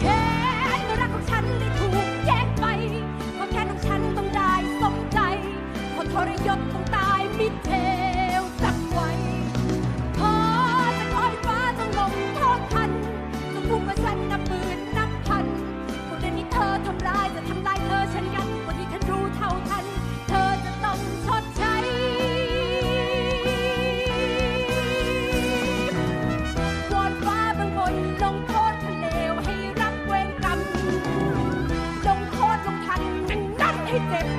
แค้นรักของฉันได้ถูกแยกไปเพราะแค้ของฉันต้องได้สมใจคนทรยศต้องตายมิด Thế